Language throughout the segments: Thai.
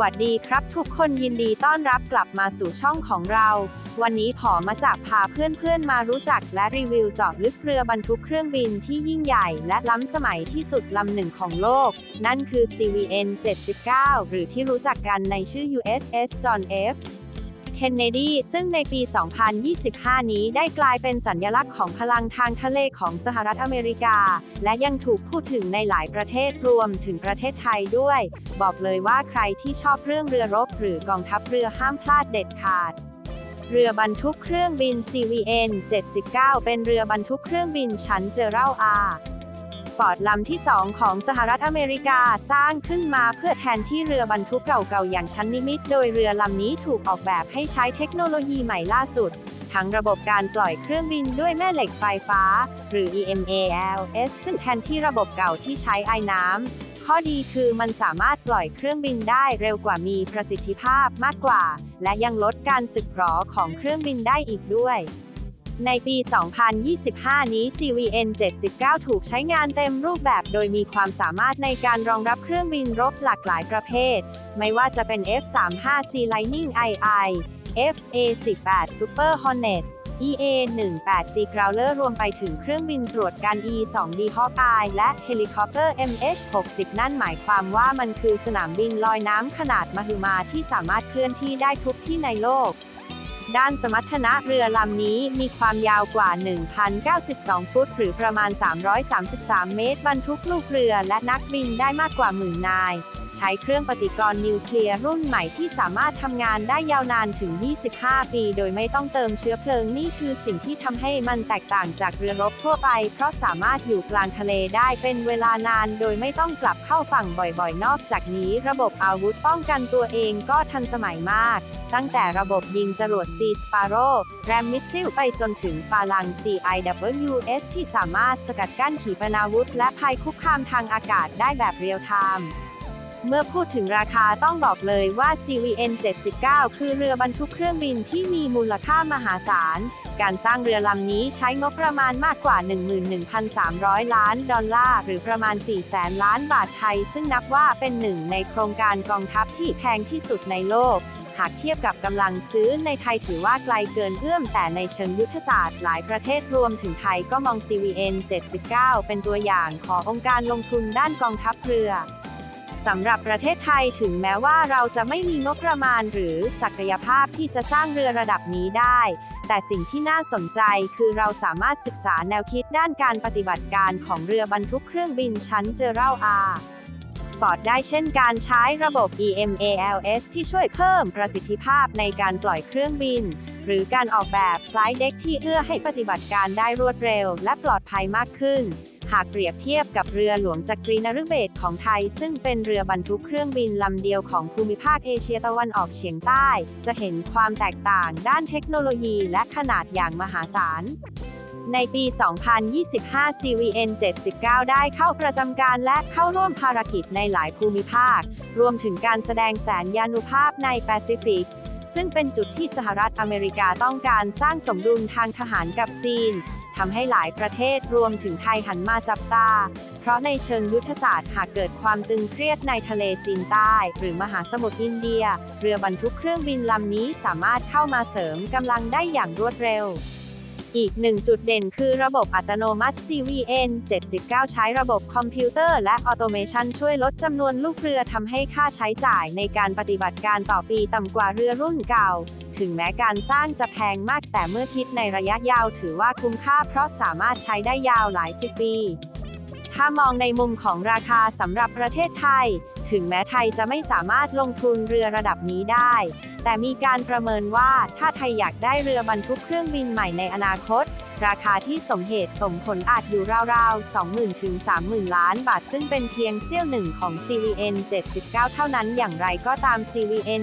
วัสดีครับทุกคนยินดีต้อนรับกลับมาสู่ช่องของเรา วันนี้ผอมาจากพาเพื่อนๆมารู้จักและรีวิวเจาะลึกเรือบรรทุกเครื่องบินที่ยิ่งใหญ่ และล้ำสมัยที่สุดลำหนึ่งของโลก นั่นคือ CVN 79หรือที่รู้จักกันในชื่อ USS John F. Kennedy ซึ่งในปี 2025 นี้ได้กลายเป็นสัญลักษณ์ของพลังทางทะเลของสหรัฐอเมริกา และยังถูกพูดถึงในหลายประเทศรวมถึงประเทศไทยด้วย บอกเลยว่าใครที่ชอบเรื่องเรือรบหรือกองทัพเรือห้ามพลาดเด็ดขาดเรือบรรทุกเครื่องบิน CVN 79 เป็นเรือบรรทุกเครื่องบินชั้นเจอรัลอา ฟอร์ดลำที่ 2 ของสหรัฐอเมริกาสร้างขึ้นมาเพื่อแทนที่เรือบรรทุกเก่าๆ อย่างชั้นนิมิต โดยเรือลำนี้ถูกออกแบบให้ใช้เทคโนโลยีใหม่ล่าสุด ทั้งระบบการปล่อยเครื่องบินด้วยแม่เหล็กไฟฟ้า หรือ EMALS ซึ่งแทนที่ระบบเก่าที่ใช้ไอ้น้ำข้อดีคือมันสามารถปล่อยเครื่องบินได้เร็วกว่ามีประสิทธิภาพมากกว่า และยังลดการสึกหรอของเครื่องบินได้อีกด้วย ในปี 2025 นี้ CVN 79 ถูกใช้งานเต็มรูปแบบโดยมีความสามารถในการรองรับเครื่องบินรบหลากหลายประเภท ไม่ว่าจะเป็น F-35C Lightning II FA-18 Super Hornet EA-18G Growler รวมไปถึงเครื่องบินตรวจการ E-2D Hawkeye และเฮลิคอปเตอร์ MH-60 นั่นหมายความว่ามันคือสนามบินลอยน้ำขนาดมหึมาที่สามารถเคลื่อนที่ได้ทุกที่ในโลก ด้านสมรรถนะเรือลำนี้มีความยาวกว่า 1,092 ฟุต หรือประมาณ 333 เมตร บรรทุกลูกเรือและนักบินได้มากกว่าหมื่นนาย ใช้เครื่องปฏิกรณ์นิวเคลียร์รุ่นใหม่ที่สามารถทำงานได้ยาวนานถึง 25 ปี โดยไม่ต้องเติมเชื้อเพลิงนี่คือสิ่งที่ทำให้มันแตกต่างจากเรือรบทั่วไป เพราะสามารถอยู่กลางทะเลได้เป็นเวลานาน โดยไม่ต้องกลับเข้าฝั่งบ่อยๆ นอกจากนี้ระบบอาวุธป้องกันตัวเองก็ทันสมัยมาก ตั้งแต่ระบบยิงจรวด C Sparrow แรมมิสซิลไปจนถึงฟาลัง CIWS ที่สามารถสกัดกั้นขีปนาวุธและภัยคุกคามทางอากาศได้แบบเรียลไทม์ เมื่อพูดถึงราคาต้องบอกเลยว่า CVN 79 คือเรือบรรทุกเครื่องบินที่มีมูลค่ามหาศาล การสร้างเรือลำนี้ใช้งบประมาณมากกว่า 11,300 ล้านดอลลาร์ หรือประมาณ 4 แสนล้านบาทไทย ซึ่งนับว่าเป็นหนึ่งในโครงการกองทัพที่แพงที่สุดในโลก หากเทียบกับกำลังซื้อในไทยถือว่าไกลเกินเอื้อม แต่ในเชิงยุทธศาสตร์หลายประเทศรวมถึงไทยก็มอง CVN 79 เป็นตัวอย่างขององค์การลงทุนด้านกองทัพเรือ สำหรับประเทศไทยถึงแม้ว่าเราจะไม่มีงบประมาณหรือศักยภาพที่จะสร้างเรือระดับนี้ได้ แต่สิ่งที่น่าสนใจคือเราสามารถศึกษาแนวคิดด้านการปฏิบัติการของเรือบรรทุกเครื่องบินชั้นเจอรัลอาฟอร์ดได้เช่นการใช้ระบบ EMALS ที่ช่วยเพิ่มประสิทธิภาพในการปล่อยเครื่องบิน หรือการออกแบบ Flight Deck ที่เอื้อให้ปฏิบัติการได้รวดเร็วและปลอดภัยมากขึ้น หากเปรียบเทียบกับเรือหลวงจักรีนฤเบศของไทย ซึ่งเป็นเรือบรรทุกเครื่องบินลำเดียวของภูมิภาคเอเชียตะวันออกเฉียงใต้ จะเห็นความแตกต่างด้านเทคโนโลยีและขนาดอย่างมหาศาลในปี 2025 CVN 79 ได้เข้าประจำการและเข้าร่วมภารกิจในหลายภูมิภาค รวมถึงการแสดงแสนยานุภาพในแปซิฟิก ซึ่งเป็นจุดที่สหรัฐอเมริกาต้องการสร้างสมดุลทางทหารกับจีน ทำให้หลายประเทศรวมถึงไทยหันมาจับตา เพราะในเชิงยุทธศาสตร์หากเกิดความตึงเครียดในทะเลจีนใต้ หรือมหาสมุทรอินเดีย เรือบรรทุกเครื่องบินลำนี้สามารถเข้ามาเสริมกำลังได้อย่างรวดเร็วอีกหนึ่งจุดเด่นคือระบบอัตโนมัติ CVN 79 ใช้ระบบคอมพิวเตอร์และออโตเมชันช่วยลดจำนวนลูกเรือทำให้ค่าใช้จ่ายในการปฏิบัติการต่อปีต่ำกว่าเรือรุ่นเก่า ถึงแม้การสร้างจะแพงมากแต่เมื่อคิดในระยะยาวถือว่าคุ้มค่าเพราะสามารถใช้ได้ยาวหลายสิบปี ถ้ามองในมุมของราคาสำหรับประเทศไทย ถึงแม้ไทยจะไม่สามารถลงทุนเรือระดับนี้ได้ แต่มีการประเมินว่าถ้าไทยอยากได้เรือบรรทุกเครื่องบินใหม่ในอนาคต ราคาที่สมเหตุสมผลอาจอยู่ราวๆ 20,000 ถึง 30,000 ล้านบาท ซึ่งเป็นเพียงเสี้ยวหนึ่งของ CVN 79 เท่านั้นอย่างไรก็ตาม CVN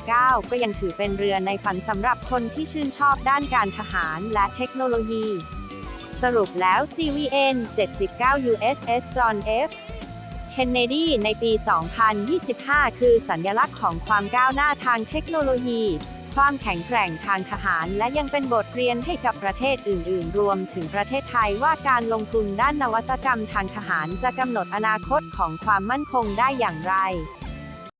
79 ก็ยังถือเป็นเรือในฝันสำหรับคนที่ชื่นชอบด้านการทหารและเทคโนโลยี สรุปแล้ว CVN 79 USS John F. Kennedy ในปี 2025 คือสัญลักษณ์ของความก้าวหน้าทางเทคโนโลยี ความแข็งแกร่งทางทหาร และยังเป็นบทเรียนให้กับประเทศอื่น ๆ รวมถึงประเทศไทยว่าการลงทุนด้านนวัตกรรมทางทหารจะกำหนดอนาคตของความมั่นคงได้อย่างไร